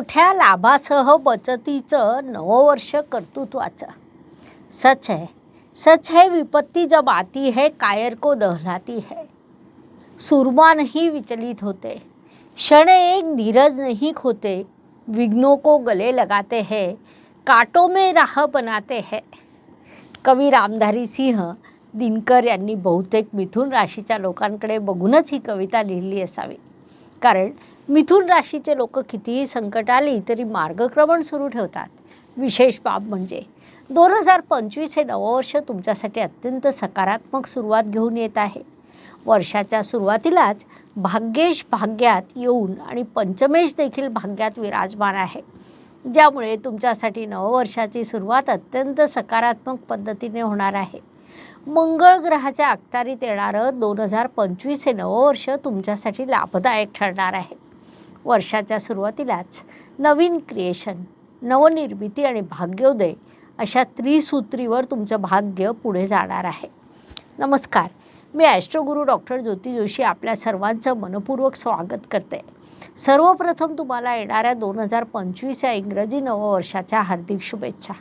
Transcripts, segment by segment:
मोठ्या लाभासह बचतीचं नववर्ष कर्तृत्वाचं. सच है सच है विपत्ती जब आती है कायर को दहलाती है. सुरमा नहीं विचलित होते. क्षण एक धीरज नहीं खोते विघ्नों को गले लगाते हैं काटो में राह बनाते हैं. कवी रामधारी सिंह दिनकर यांनी बहुतेक मिथुन राशीच्या लोकांकडे बघूनच ही कविता लिहिली असावी. कारण मिथुन राशीचे लोक कितीही संकट आली तरी मार्गक्रमण सुरू ठेवतात. विशेष बाब म्हणजे दोन हजार पंचवीस हे नववर्ष तुमच्यासाठी अत्यंत सकारात्मक सुरुवात घेऊन येत आहे. वर्षाच्या सुरुवातीलाच भाग्येश भाग्यात येऊन आणि पंचमेश देखील भाग्यात विराजमान आहे. ज्यामुळे तुमच्यासाठी नववर्षाची सुरुवात अत्यंत सकारात्मक पद्धतीने होणार आहे. मंगळ ग्रहाच्या अखत्यारीत येणारं दोन हजार पंचवीस हे नववर्ष तुमच्यासाठी लाभदायक ठरणार आहे. वर्षाच्या सुरुवातीलाच नवीन क्रिएशन नवनिर्मिती आणि भाग्योदय अशा त्रिसूत्रीवर तुमचं भाग्य पुढे जाणार आहे. नमस्कार मी ॲस्ट्रोगुरू डॉक्टर ज्योती जोशी आपल्या सर्वांचं मनपूर्वक स्वागत करते. सर्वप्रथम तुम्हाला येणाऱ्या दोन हजार पंचवीस या इंग्रजी नववर्षाच्या हार्दिक शुभेच्छा.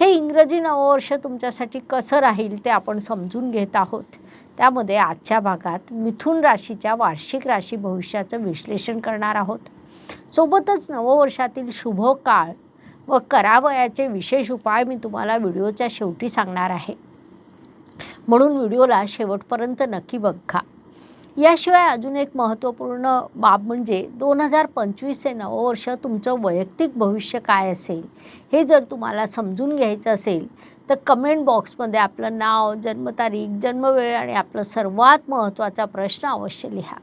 हे इंग्रजी नववर्ष तुमच्यासाठी कसं राहील ते आपण समजून घेत आहोत. त्यामध्ये आजच्या भागात मिथुन राशीच्या वार्षिक राशी भविष्याचं विश्लेषण करणार आहोत. सोबतच नववर्षातील शुभ काळ व करावयाचे विशेष उपाय मी तुम्हाला व्हिडिओच्या शेवटी सांगणार आहे. म्हणून व्हिडिओला शेवटपर्यंत नक्की बघा. याशिवाय अजून एक महत्त्वपूर्ण बाब म्हणजे दोन हजार पंचवीस हे नववर्ष तुमचं वैयक्तिक भविष्य काय असेल हे जर तुम्हाला समजून घ्यायचं असेल तर कमेंट बॉक्समध्ये आपलं नाव जन्मतारीख जन्मवेळ आणि आपलं सर्वात महत्त्वाचा प्रश्न अवश्य लिहा.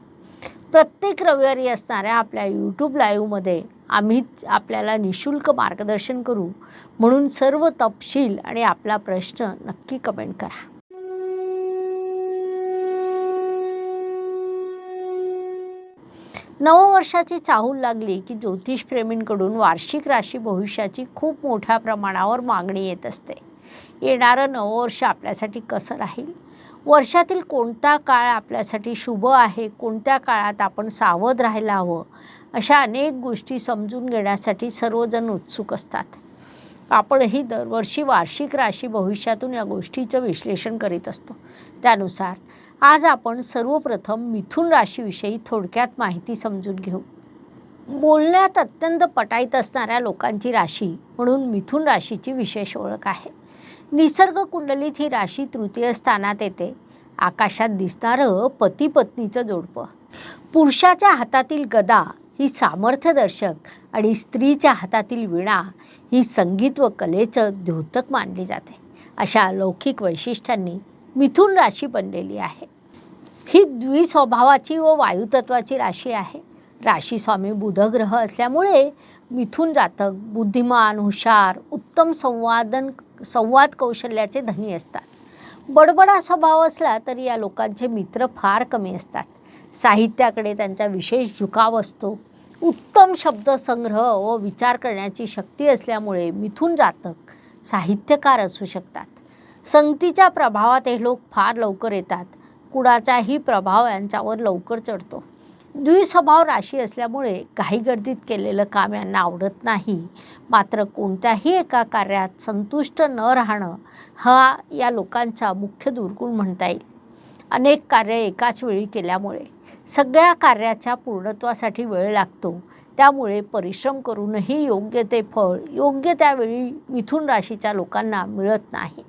प्रत्येक रविवारी असणाऱ्या आपल्या यूट्यूब लाईव्हमध्ये आम्ही आपल्याला निशुल्क मार्गदर्शन करू म्हणून सर्व तपशील आणि आपला प्रश्न नक्की कमेंट करा. नववर्षाची चाहूल लागली की ज्योतिषप्रेमींकडून वार्षिक राशी भविष्याची खूप मोठ्या प्रमाणावर मागणी येत असते. येणारं नववर्ष आपल्यासाठी कसं राहील? वर्षातील कोणता काळ आपल्यासाठी शुभ आहे? कोणत्या काळात आपण सावध राहायला हवं? अशा अनेक गोष्टी समजून घेण्यासाठी सर्वजण उत्सुक असतात. आपणही दरवर्षी वार्षिक राशी भविष्यातून या गोष्टीचं विश्लेषण करीत असतो. त्यानुसार आज आपण सर्वप्रथम मिथुन राशीविषयी थोडक्यात माहिती समजून घेऊ. बोलण्यात अत्यंत पटाईत असणाऱ्या लोकांची राशी म्हणून मिथुन राशीची विशेष ओळख आहे. निसर्ग कुंडलीत ही राशी तृतीय स्थानात येते. आकाशात दिसणारं पती पत्नीचं जोडपं. पुरुषाच्या हातातील गदा ही सामर्थ्यदर्शक आणि स्त्रीच्या हातातील विणा ही संगीत व कलेचं द्योतक मानली जाते. अशा अलौकिक वैशिष्ट्यांनी मिथुन राशी बनलेली आहे. ही द्विस्वभावाची व वायुतत्वाची राशी आहे. राशी स्वामी बुधग्रह असल्यामुळे मिथुन जातक बुद्धिमान हुशार उत्तम संवादन संवाद कौशल्याचे धनी असतात. बडबडा स्वभाव असला तरी या लोकांचे मित्र फार कमी असतात. साहित्याकडे त्यांचा विशेष झुकाव असतो. उत्तम शब्दसंग्रह व विचार करण्याची शक्ती असल्यामुळे मिथून जातक साहित्यकार असू शकतात. संगतीच्या प्रभावात हे लोक फार लवकर येतात. कुणाचाही प्रभाव यांच्यावर लवकर चढतो. द्विस्वभाव राशी असल्यामुळे काही गर्दीत केलेलं काम यांना आवडत नाही. मात्र कोणत्याही एका कार्यात संतुष्ट न राहणं हा या लोकांचा मुख्य दुर्गुण म्हणता येईल. अनेक कार्य एकाच वेळी केल्यामुळे सगळ्या कार्याच्या पूर्णत्वासाठी वेळ लागतो. त्यामुळे परिश्रम करूनही योग्य ते फळ योग्य त्यावेळी मिथुन राशीच्या लोकांना मिळत नाही.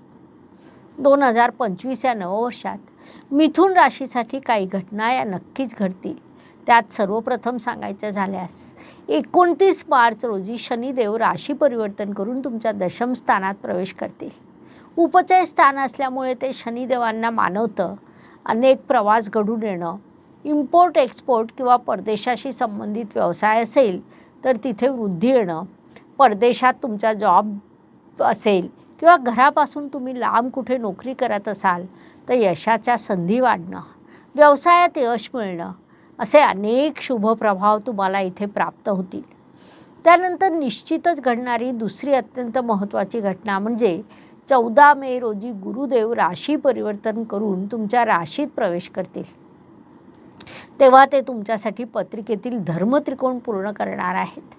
दोन हजार पंचवीस या नववर्षात मिथुन राशीसाठी काही घटना या नक्कीच घडतील. त्यात सर्वप्रथम सांगायचं झाल्यास एकोणतीस मार्च रोजी शनिदेव राशी परिवर्तन करून तुमच्या दशम स्थानात प्रवेश करतील. उपचय स्थान असल्यामुळे ते शनिदेवांना मानवतं अनेक प्रवास घडून येणं इम्पोर्ट एक्सपोर्ट किंवा परदेशाशी संबंधित व्यवसाय असेल तर तिथे वृद्धी येणं परदेशात तुमचा जॉब असेल किंवा घरापासून तुम्ही लांब कुठे नोकरी करत असाल तर यशाच्या संधी वाढणं व्यवसायात यश मिळणं असे अनेक शुभ प्रभाव तुम्हाला इथे प्राप्त होतील. त्यानंतर निश्चितच घडणारी दुसरी अत्यंत महत्त्वाची घटना म्हणजे चौदा मे रोजी गुरुदेव राशी परिवर्तन करून तुमच्या राशीत प्रवेश करतील. तेव्हा ते तुमच्यासाठी पत्रिकेतील धर्मत्रिकोण पूर्ण करणार आहेत.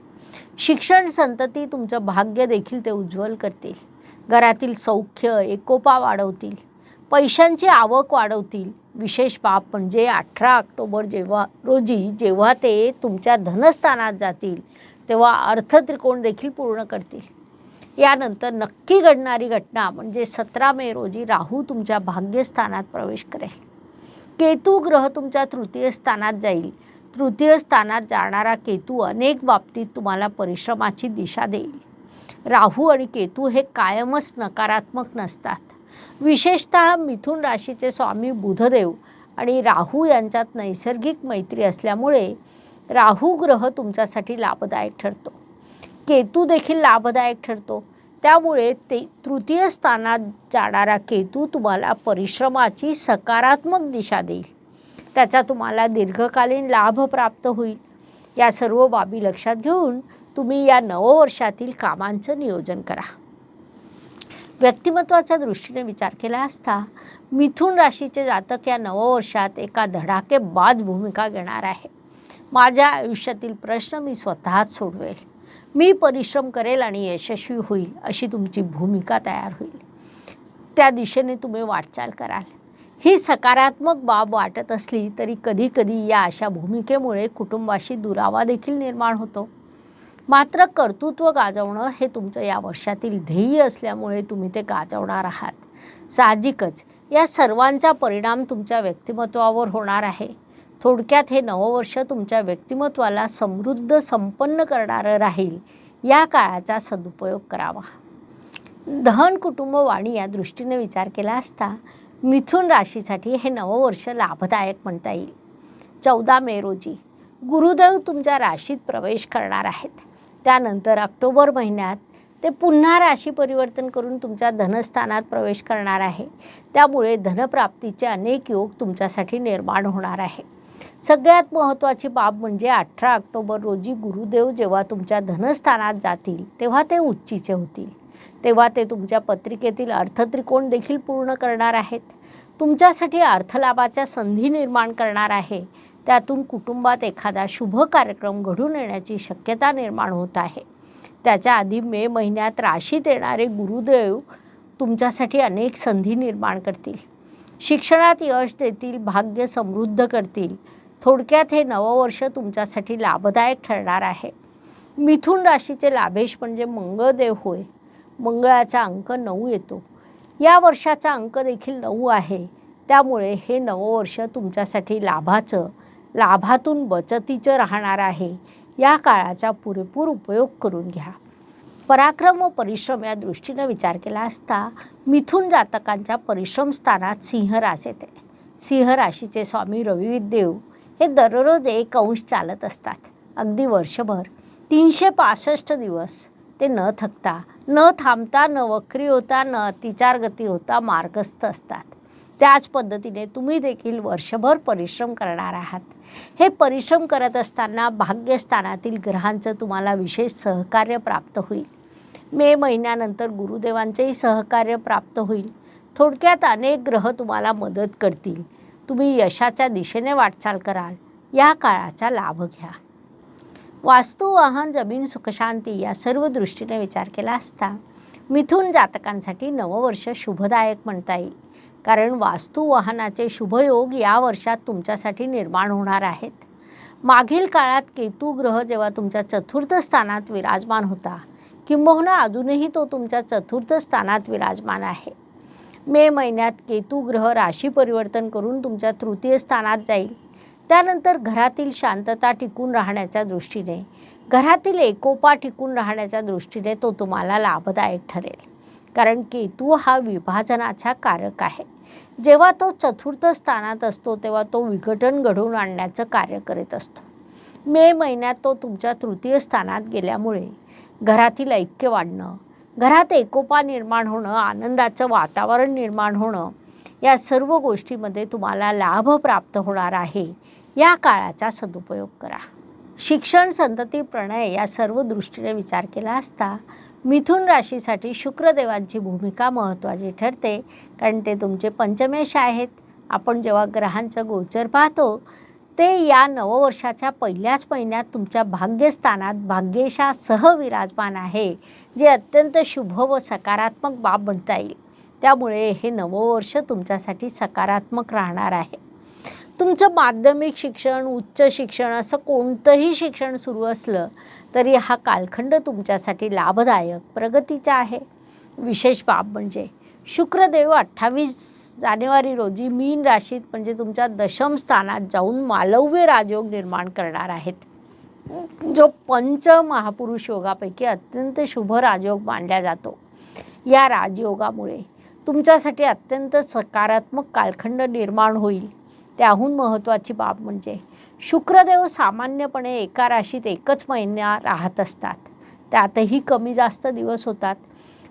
शिक्षण संतती तुमचं भाग्य देखील ते उज्ज्वल करतील. घरातील सौख्य एकोपा वाढवतील. पैशांची आवक वाढवतील. विशेष बाब म्हणजे अठरा ऑक्टोबर जेव्हा रोजी जेव्हा ते तुमच्या धनस्थानात जातील तेव्हा अर्थत्रिकोण देखील पूर्ण करतील. यानंतर नक्की घडणारी घटना म्हणजे सतरा मे रोजी राहू तुमच्या भाग्यस्थानात प्रवेश करेल. केतू ग्रह तुमच्या तृतीय स्थानात जाईल. तृतीय स्थानात जाणारा केतू अनेक बाबतीत तुम्हाला परिश्रमाची दिशा देईल. राहू आणि केतू हे कायमच नकारात्मक नसतात. विशेषतः मिथुन राशीचे स्वामी बुधदेव आणि राहू यांच्यात नैसर्गिक मैत्री असल्यामुळे राहू ग्रह तुमच्यासाठी लाभदायक ठरतो. केतू देखील लाभदायक ठरतो. त्यामुळे ते तृतीय स्थानात जाणारा केतू तुम्हाला परिश्रमाची सकारात्मक दिशा देईल. त्याचा तुम्हाला दीर्घकालीन लाभ प्राप्त होईल. या सर्व बाबी लक्षात घेऊन तुम्ही या नववर्षातील कामांचं नियोजन करा. व्यक्तिमत्वाच्या दृष्टीने विचार केला असता मिथुन राशीचे जातक या नववर्षात एका धडाकेबाज भूमिका घेणार आहे. माझ्या आयुष्यातील प्रश्न मी स्वतःच सोडवेल. मी परिश्रम करेल आणि यशस्वी होईल अशी तुमची भूमिका तयार होईल. त्या दिशेने तुम्ही वाटचाल कराल. ही सकारात्मक बाब वाटत असली तरी कधीकधी या अशा भूमिकेमुळे कुटुंबाशी दुरावा देखील निर्माण होतो. मात्र कर्तृत्व गाजवणं हे तुमचं या वर्षातील ध्येय असल्यामुळे तुम्ही ते गाजवणार आहात. साहजिकच या सर्वांचा परिणाम तुमच्या व्यक्तिमत्वावर होणार आहे. थोडक्यात हे नववर्ष तुमच्या व्यक्तिमत्वाला समृद्ध संपन्न करणारं राहील या काळाचा सदुपयोग करावा. धन कुटुंब वाणी या दृष्टीने विचार केला असता मिथुन राशीसाठी हे नववर्ष लाभदायक म्हणता येईल. चौदा मे रोजी गुरुदेव तुमच्या राशीत प्रवेश करणार आहेत. त्यानंतर ऑक्टोबर महिन्यात ते पुन्हा राशी परिवर्तन करून तुमच्या धनस्थानात प्रवेश करणार आहे. त्यामुळे धनप्राप्तीचे अनेक योग तुमच्यासाठी निर्माण होणार आहे. सगळ्यात महत्त्वाची बाब म्हणजे अठरा ऑक्टोबर रोजी गुरुदेव जेव्हा तुमच्या धनस्थानात जातील तेव्हा ते उच्चीचे होतील. तेव्हा ते तुमच्या पत्रिकेतील अर्थत्रिकोण देखील पूर्ण करणार आहेत. तुमच्यासाठी अर्थलाभाच्या संधी निर्माण करणार आहे. त्यातून कुटुंबात एखादा शुभ कार्यक्रम घडून येण्याची शक्यता निर्माण होत आहे. त्याच्या आधी मे महिन्यात राशीत येणारे गुरुदेव तुमच्यासाठी अनेक संधी निर्माण करतील. शिक्षणात यश देतील भाग्य समृद्ध करतील. थोडक्यात हे नववर्ष तुमच्यासाठी लाभदायक ठरणार आहे. मिथुन राशीचे लाभेश म्हणजे मंगळदेव होय. मंगळाचा अंक नऊ येतो. या वर्षाचा अंक देखील नऊ आहे. त्यामुळे हे नववर्ष तुमच्यासाठी लाभाचं लाभातून बचतीचं राहणार आहे. या काळाचा पुरेपूर उपयोग करून घ्या. पराक्रम व परिश्रम या दृष्टीनं विचार केला असता मिथुन जातकांच्या परिश्रम स्थानात सिंह रास येते. सिंह राशीचे स्वामी रविदेव हे दररोज एक अंश चालत असतात. अगदी वर्षभर तीनशे पासष्ट दिवस ते न थकता न थांबता न वक्री होता न अतिचार गती होता मार्गस्थ असतात. त्याच पद्धतीने तुम्ही देखील वर्षभर परिश्रम करणार आहात. हे परिश्रम करत असताना भाग्यस्थानातील ग्रहांचं तुम्हाला विशेष सहकार्य प्राप्त होईल. मे महिन्यानंतर गुरुदेवांचेही सहकार्य प्राप्त होईल. थोडक्यात अनेक ग्रह तुम्हाला मदत करतील. तुम्ही यशाच्या दिशेने वाटचाल कराल. या काळाचा लाभ घ्या. वास्तू वाहन जमीन सुखशांती या सर्व दृष्टीने विचार केला असता मिथून जातकांसाठी नववर्ष शुभदायक म्हणता येईल. कारण वास्तू वाहनाचे शुभयोग या वर्षात तुमच्यासाठी निर्माण होणार आहेत. मागील काळात केतू ग्रह जेव्हा तुमच्या चतुर्थ स्थानात विराजमान होता किंबहुना अजूनही तो तुमच्या चतुर्थ स्थानात विराजमान आहे. मे महिन्यात केतू ग्रह राशी परिवर्तन करून तुमच्या तृतीय स्थानात जाईल. त्यानंतर घरातील शांतता टिकून राहण्याच्या दृष्टीने घरातील एकोपा टिकून राहण्याच्या दृष्टीने तो तुम्हाला लाभदायक ठरेल. कारण केतू हा विभाजनाचा कारक आहे. जेव्हा तो चतुर्थ स्थानात असतो तेव्हा तो विघटन घडवून आणण्याचं कार्य करीत असतो. मे महिन्यात तो तुमच्या तृतीय स्थानात गेल्यामुळे घरातील ऐक्य वाढणं घरात एकोपा निर्माण होणं आनंदाचं वातावरण निर्माण होणं या सर्व गोष्टीमध्ये तुम्हाला लाभ प्राप्त होणार आहे या काळाचा सदुपयोग करा. शिक्षण संतती प्रणय या सर्व दृष्टीने विचार केला असता मिथुन राशीसाठी शुक्रदेवांची भूमिका महत्त्वाची ठरते. कारण ते तुमचे पंचमेश आहेत. आपण जेव्हा ग्रहांचं गोचर पाहतो ते या नववर्षाच्या पहिल्याच महिन्यात तुमच्या भाग्यस्थानात भाग्येशासह विराजमान आहे जे अत्यंत शुभ व सकारात्मक बाब म्हणता येईल. त्यामुळे हे नववर्ष तुमच्यासाठी सकारात्मक राहणार आहे. तुमचं माध्यमिक शिक्षण उच्च शिक्षण असं कोणतंही शिक्षण सुरू असलं तरी हा कालखंड तुमच्यासाठी लाभदायक प्रगतीचा आहे. विशेष बाब म्हणजे शुक्रदेव अठ्ठावीस जानेवारी रोजी मीन राशीत म्हणजे तुमच्या दशम स्थानात जाऊन मालव्य राजयोग निर्माण करणार आहेत. जो पंच महापुरुष योगापैकी अत्यंत शुभ राजयोग मानला जातो. या राजयोगामुळे तुमच्यासाठी अत्यंत सकारात्मक कालखंड निर्माण होईल. त्याहून महत्त्वाची बाब म्हणजे शुक्रदेव सामान्यपणे एका राशीत एकच महिना राहत असतात. त्यातही कमी जास्त दिवस होतात.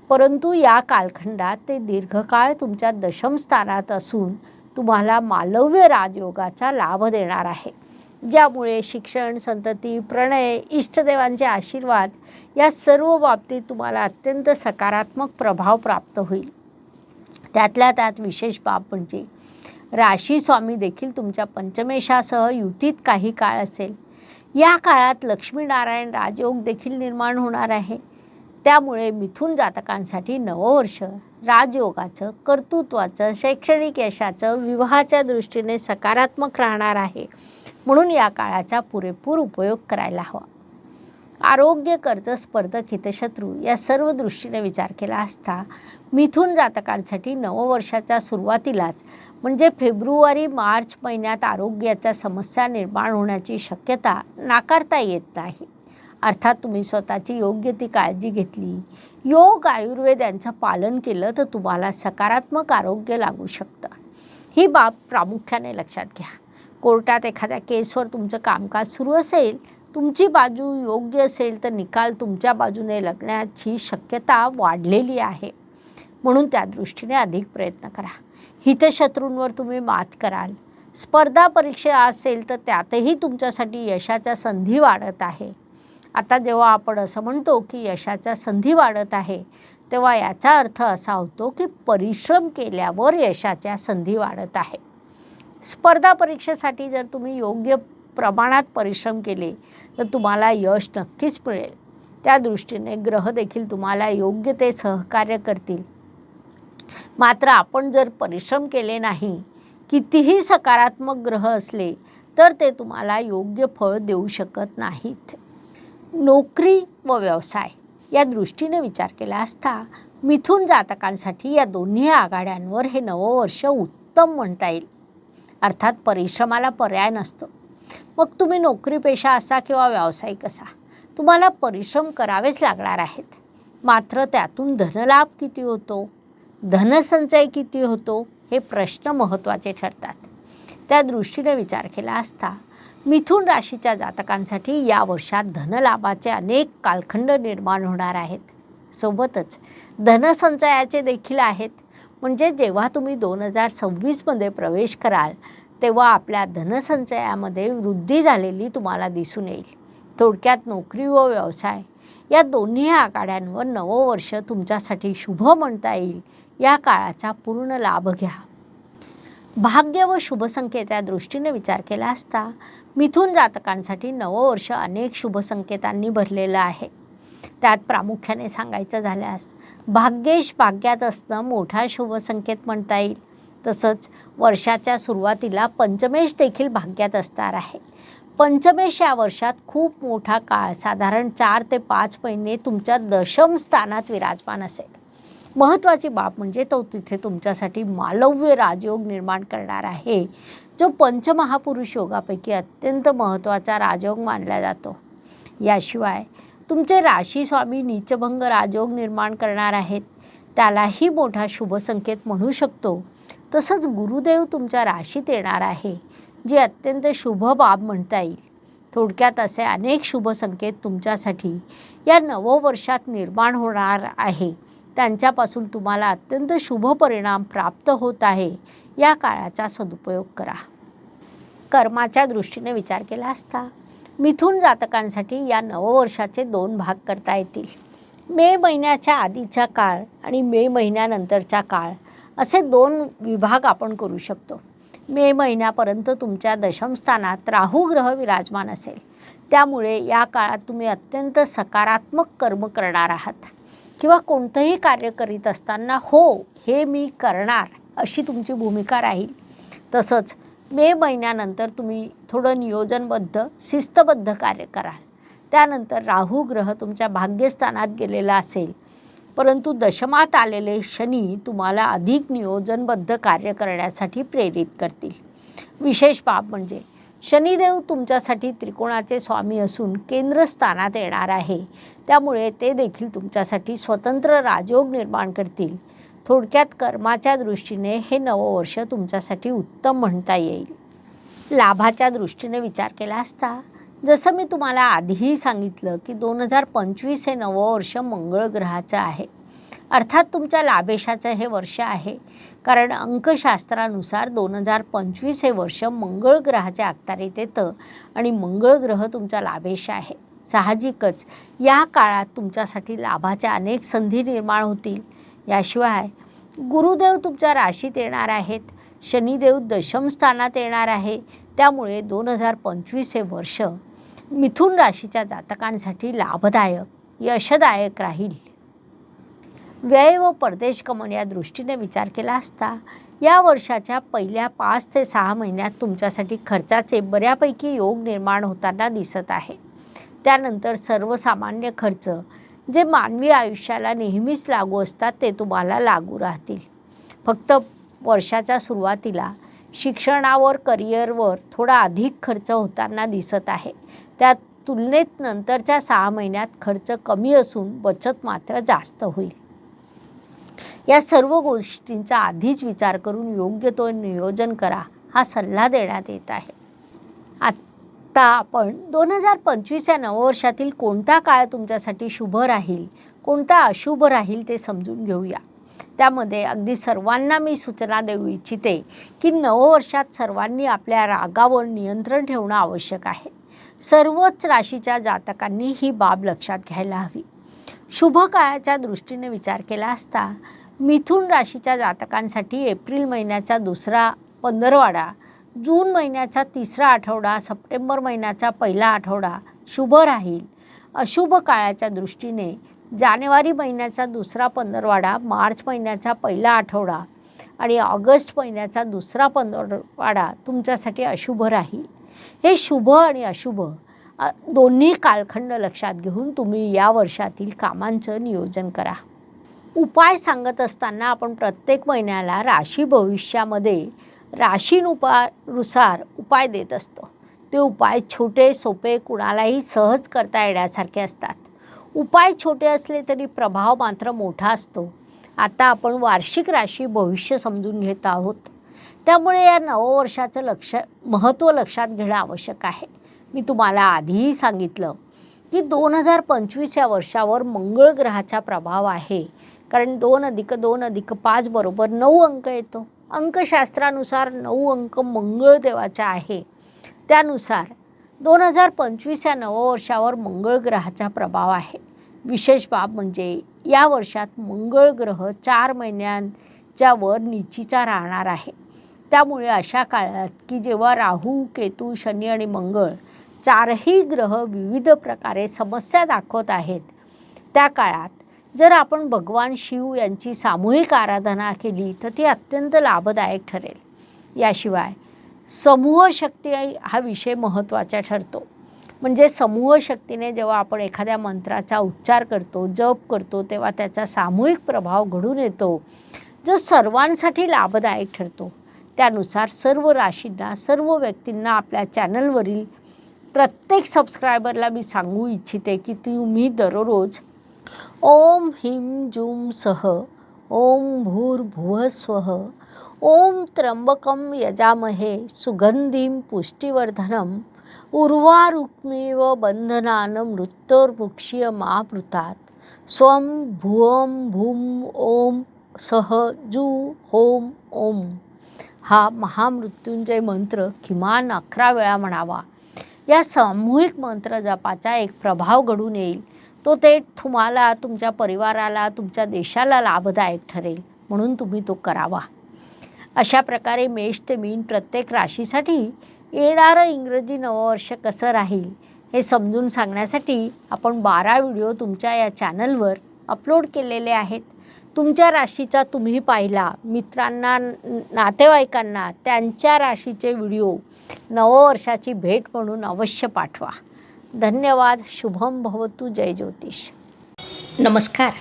परंतु या कालखंडात ते दीर्घकाळ तुमच्या दशम स्थानात असून तुम्हाला मालव्य राजयोगाचा लाभ देणार आहे. ज्यामुळे शिक्षण संतती प्रणय इष्टदेवांचे आशीर्वाद या सर्व बाबतीत तुम्हाला अत्यंत सकारात्मक प्रभाव प्राप्त होईल. त्यातल्या त्यात विशेष बाब म्हणजे राशी स्वामी देखील तुमच्या पंचमेशासह युतीत काही काळ असेल. या काळात लक्ष्मीनारायण राजयोग देखील निर्माण होणार आहे. त्यामुळे मिथून जातकांसाठी नववर्ष राजयोगाचं कर्तृत्वाचं शैक्षणिक यशाचं विवाहाच्या दृष्टीने सकारात्मक राहणार आहे. म्हणून या काळाचा पुरेपूर उपयोग करायला हवा. आरोग्य कर्ज स्पर्धक हितशत्रू या सर्व दृष्टीने विचार केला असता मिथून जातकांसाठी नववर्षाच्या सुरुवातीलाच म्हणजे फेब्रुवारी मार्च महिन्यात आरोग्याच्या समस्या निर्माण होण्याची शक्यता नाकारता येत नाही. अर्थात तुम्ही स्वतःची योग्य ती काळजी घेतली. योग आयुर्वेद यांचं पालन केलं तर तुम्हाला सकारात्मक आरोग्य लागू शकतं. ही बाब प्रामुख्याने लक्षात घ्या. कोर्टात एखाद्या केसवर तुमचं कामकाज सुरू असेल तुमची बाजू योग्य असेल तर निकाल तुमच्या बाजूने लागण्याची शक्यता वाढलेली आहे. म्हणून त्या दृष्टीने अधिक प्रयत्न करा. हितशत्रूंवर तुम्ही मात कराल. स्पर्धा परीक्षा असेल तर त्यातही तुमच्यासाठी यशाच्या संधी वाढत आहे. आता जेव्हा आपण असं म्हणतो की यशाच्या संधी वाढत आहे तेव्हा याचा अर्थ असा होतो की परिश्रम केल्यावर यशाच्या संधी वाढत आहे. स्पर्धा परीक्षेसाठी जर तुम्ही योग्य प्रमाणात परिश्रम केले तर तुम्हाला यश नक्कीच मिळेल. त्या दृष्टीने ग्रह देखील तुम्हाला योग्य ते सहकार्य करतील. मात्र आपण जर परिश्रम केले नाही कितीही सकारात्मक ग्रह असले तर ते तुम्हाला योग्य फळ देऊ शकत नाहीत. नोकरी व व्यवसाय या दृष्टीने विचार केला असता मिथून जातकांसाठी या दोन्ही आघाड्यांवर हे नववर्ष उत्तम म्हणता येईल. अर्थात परिश्रमाला पर्याय नसतो. मग तुम्ही नोकरी पेशा असा किंवा व्यावसायिक असा तुम्हाला परिश्रम करावेच लागणार आहेत. मात्र त्यातून धनलाभ किती होतो? धनसंचय किती होतो हे प्रश्न महत्त्वाचे ठरतात. त्या दृष्टीने विचार केला असता मिथुन राशीच्या जातकांसाठी या वर्षात धनलाभाचे अनेक कालखंड निर्माण होणार आहेत. सोबतच धनसंचयाचे देखील आहेत. म्हणजे जेव्हा तुम्ही दोन हजार सव्वीसमध्ये प्रवेश कराल तेव्हा आपल्या धनसंचयामध्ये वृद्धी झालेली तुम्हाला दिसून येईल. थोडक्यात नोकरी व व्यवसाय या दोन्ही आघाड्यांवर नववर्ष तुमच्यासाठी शुभ म्हणता येईल या काळाचा पूर्ण लाभ घ्या. भाग्य व शुभसंकेत या दृष्टीने विचार केला असता मिथून जातकांसाठी नववर्ष अनेक शुभसंकेतांनी भरलेलं आहे. त्यात प्रामुख्याने सांगायचं झाल्यास भाग्येश भाग्यात असणं मोठा शुभसंकेत म्हणता येईल. तसंच वर्षाच्या सुरुवातीला पंचमेश देखील भाग्यात असणार आहे. पंचमेश या वर्षात खूप मोठा काळ साधारण चार ते पाच महिने तुमच्या दशम स्थानात विराजमान असेल. महत्त्वाची बाब म्हणजे तो तिथे तुमच्यासाठी मालव्य राजयोग निर्माण करणार आहे. जो पंचमहापुरुष योगापैकी अत्यंत महत्त्वाचा राजयोग मानला जातो. याशिवाय तुमचे राशी स्वामी नीचभंग राजयोग निर्माण करणार आहेत. त्यालाही मोठा शुभसंकेत म्हणू शकतो. तसंच गुरुदेव तुमच्या राशीत येणार आहे जी अत्यंत शुभ बाब म्हणता येईल. थोडक्यात असे अनेक शुभसंकेत तुमच्यासाठी या नववर्षात निर्माण होणार आहे. त्यांच्यापासून तुम्हाला अत्यंत शुभ परिणाम प्राप्त होत आहे. या काळाचा सदुपयोग करा. कर्माच्या दृष्टीने विचार केला असता मिथून जातकांसाठी या नववर्षाचे दोन भाग करता येतील. मे महिन्याच्या आधीचा काळ आणि मे महिन्यानंतरचा काळ असे दोन विभाग आपण करू शकतो. मे महिन्यापर्यंत तुमच्या दशमस्थानात राहू ग्रह विराजमान असेल. त्यामुळे या काळात तुम्ही अत्यंत सकारात्मक कर्म करणार आहात. किंवा कोणतंही कार्य करीत असताना हो हे मी करणार अशी तुमची भूमिका राहील. तसंच मे महिन्यानंतर तुम्ही थोडं नियोजनबद्ध शिस्तबद्ध कार्य कराल. त्यानंतर राहू ग्रह तुमच्या भाग्यस्थानात गेलेला असेल. परंतु दशमात आलेले शनी तुम्हाला अधिक नियोजनबद्ध कार्य करण्यासाठी प्रेरित करतील. विशेष बाब म्हणजे शनिदेव तुमच्यासाठी त्रिकोणाचे स्वामी असून केंद्रस्थानात येणार आहे. त्यामुळे ते देखील तुमच्यासाठी स्वतंत्र राजयोग निर्माण करतील. थोडक्यात कर्माच्या दृष्टीने हे नववर्ष तुमच्यासाठी उत्तम म्हणता येईल. लाभाच्या दृष्टीने विचार केला असता जसं मी तुम्हाला आधीही सांगितलं की दोन हजार पंचवीस हे नववर्ष मंगळ ग्रहाचं आहे. अर्थात तुमच्या लाभेशाचं हे वर्ष आहे. कारण अंकशास्त्रानुसार दोन हजार पंचवीस हे वर्ष मंगळ ग्रहाच्या अखत्यारीत येतं आणि मंगळ ग्रह तुमचा लाभेश आहे. साहजिकच या काळात तुमच्यासाठी लाभाच्या अनेक संधी निर्माण होतील. याशिवाय गुरुदेव तुमच्या राशीत येणार आहेत. शनिदेव दशमस्थानात येणार आहे. त्यामुळे दोन हजार पंचवीस हे वर्ष मिथुन राशीच्या जातकांसाठी लाभदायक यशदायक राहील. व्यय व परदेश गमन या दृष्टीने विचार केला असता या वर्षाच्या पहिल्या पाच ते सहा महिन्यात तुमच्यासाठी खर्चाचे बऱ्यापैकी योग निर्माण होताना दिसत आहे. त्यानंतर सर्वसामान्य खर्च जे मानवी आयुष्याला नेहमीच लागू असतात ते तुम्हाला लागू राहतील. फक्त वर्षाच्या सुरुवातीला शिक्षणावर करिअरवर थोडा अधिक खर्च होताना दिसत आहे. त्या तुलनेत नंतरच्या सहा महिन्यात खर्च कमी असून बचत मात्र जास्त होईल. या सर्व गोष्टींचा आधीच विचार करून योग्य तो नियोजन करा हा सल्ला देण्यात येत आहे. आत्ता आपण दोन हजार पंचवीस या नववर्षातील कोणता काळ तुमच्यासाठी शुभ राहील कोणता अशुभ राहील ते समजून घेऊया. त्यामध्ये अगदी सर्वांना मी सूचना देऊ इच्छिते की नववर्षात सर्वांनी आपल्या रागावर नियंत्रण ठेवणं आवश्यक आहे. सर्वच राशीच्या जातकांनी ही बाब लक्षात घ्यायला हवी. शुभ काळाच्या दृष्टीने विचार केला असता मिथुन राशीच्या जातकांसाठी एप्रिल महिन्याचा दुसरा पंधरवाडा जून महिन्याचा तिसरा आठवडा सप्टेंबर महिन्याचा पहिला आठवडा शुभ राहील. अशुभ काळाच्या दृष्टीने जानेवारी महिन्याचा दुसरा पंधरवाडा मार्च महिन्याचा पहिला आठवडा आणि ऑगस्ट महिन्याचा दुसरा पंधरवाडा तुमच्यासाठी अशुभ राहील. हे शुभ आणि अशुभ दोन्ही कालखंड लक्षात घेऊन तुम्ही या वर्षातील कामांचं नियोजन करा. उपाय सांगत असताना आपण प्रत्येक महिन्याला राशी भविष्यामध्ये राशीनुपानुसार उपाय देत असतो. ते उपाय छोटे सोपे कुणालाही सहज करता येण्यासारखे असतात. उपाय छोटे असले तरी प्रभाव मात्र मोठा असतो. आता आपण वार्षिक राशी भविष्य समजून घेत आहोत. त्यामुळे या नववर्षाचं लक्ष महत्त्व लक्षात घेणं आवश्यक आहे. मी तुम्हाला आधीही सांगितलं की दोन हजार पंचवीस या वर्षावर मंगळ ग्रहाचा प्रभाव आहे. कारण दोन अधिक दोन अधिक पाच बरोबर नऊ अंक येतो. अंकशास्त्रानुसार नऊ अंक मंगळ देवाचा आहे. त्यानुसार दोन हजार पंचवीस या नववर्षावर मंगळ ग्रहाचा प्रभाव आहे. विशेष बाब म्हणजे या वर्षात मंगळ ग्रह चार महिन्यांच्या वर निचीचा राहणार आहे. त्यामुळे अशा काळात की जेव्हा राहू केतू शनी आणि मंगळ चारही ग्रह विविध प्रकारे समस्या दाखवत आहेत. त्या काळात जर आपण भगवान शिव यांची सामूहिक आराधना केली तर ती अत्यंत लाभदायक ठरेल. याशिवाय समूह शक्ती हा विषय महत्त्वाचा ठरतो. म्हणजे समूह शक्तीने जेव्हा आपण एखाद्या मंत्राचा उच्चार करतो जप करतो तेव्हा त्याचा सामूहिक प्रभाव घडून येतो जो सर्वांसाठी लाभदायक ठरतो. त्यानुसार सर्व राशींना सर्व व्यक्तींना आपल्या चॅनलवरील प्रत्येक सबस्क्रायबरला मी सांगू इच्छिते की तुम्ही दररोज ओम हिम जूं सह ओम भूर्भुवः स्वः ओम त्र्यंबकम यजामहे सुगंधीम पुष्टिवर्धनम उर्वारुक्मेव बंधनान मृत्योर्मुक्ष्यमापृतात स्वं भुवं भूम ओम सह जू होम ओम। हा महामृत्युंजय मंत्र किमान अकरा वेळा म्हणावा. या सामूहिक मंत्र जपाचा एक प्रभाव घडून येईल. तो ते तुम्हाला तुमच्या परिवाराला तुमच्या देशाला लाभदायक ठरेल म्हणून तुम्ही तो करावा. अशा प्रकारे मेष ते मीन प्रत्येक राशीसाठी येणारं इंग्रजी नववर्ष कसं राहील हे समजून सांगण्यासाठी आपण बारा व्हिडिओ तुमच्या या चॅनलवर अपलोड केलेले आहेत. तुमच्या राशीचा तुम्ही पाहिला. मित्रांना नातेवाईकांना त्यांच्या राशीचे व्हिडिओ नववर्षाची भेट म्हणून अवश्य पाठवा. धन्यवाद. शुभम भवतु. जय ज्योतिष. नमस्कार.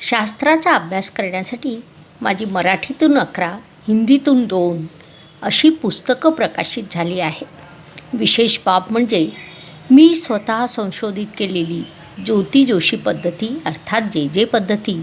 शास्त्राचा अभ्यास करण्यासाठी माझी मराठीतून अकरा हिंदीतून दोन अशी पुस्तकं प्रकाशित झाली आहे विशेष बाब म्हणजे मी स्वतः संशोधित केलेली ज्योती जोशी पद्धती अर्थात जे जे पद्धती